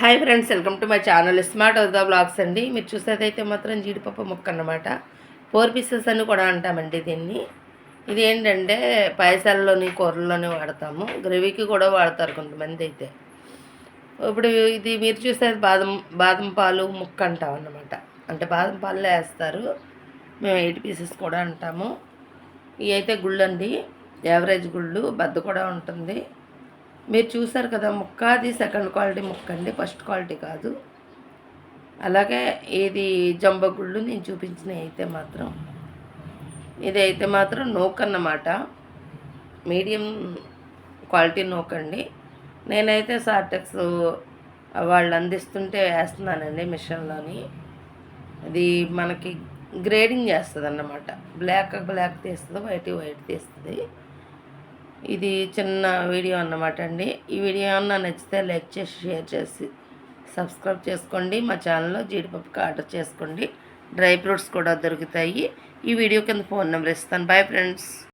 Hi friends welcome to my channel smart అవుతా blogs అండి. మీరు చూసేదైతే మాత్రం జీడిపప్పు ముక్క అన్నమాట. ఫోర్ పీసెస్ అని కూడా అంటామండి దీన్ని. ఇది ఏంటంటే పాయసాల్లోని కూరల్లోని వాడతాము. గ్రేవీకి కూడా వాడతారు కొంతమంది అయితే. ఇప్పుడు ఇది మీరు చూసేది బాదం బాదం పాలు ముక్క అంటాం అన్నమాట. అంటే బాదం పాలు వేస్తారు. మేము ఎయిట్ పీసెస్ కూడా అంటాము. ఇవి అయితే గుళ్ళు అండి యావరేజ్ గుళ్ళు బద్ద కూడా ఉంటుంది. మీరు చూసారు కదా ముక్క అది సెకండ్ క్వాలిటీ ముక్క అండి. ఫస్ట్ క్వాలిటీ కాదు. అలాగే ఇది జంబగుళ్ళు నేను చూపించిన అయితే మాత్రం ఇది అయితే మాత్రం నోక్ అన్నమాట. మీడియం క్వాలిటీ నోక్ అండి. నేనైతే సార్టెక్స్ వాళ్ళు అందిస్తుంటే వేస్తున్నానండి మిషన్లోని. అది మనకి గ్రేడింగ్ చేస్తుంది అన్నమాట బ్లాక్ బ్లాక్ తీస్తుంది వైట్ వైట్ తీస్తుంది. ఇది చిన్న వీడియో అన్నమాట అండి. ఈ వీడియో ఏమన్నా నచ్చితే లైక్ చేసి షేర్ చేసి సబ్స్క్రైబ్ చేసుకోండి. మా ఛానల్లో జీడిపప్పుకి ఆర్డర్ చేసుకోండి. డ్రై ఫ్రూట్స్ కూడా దొరుకుతాయి. ఈ వీడియో కింద ఫోన్ నెంబర్ ఇస్తాను. Bye friends.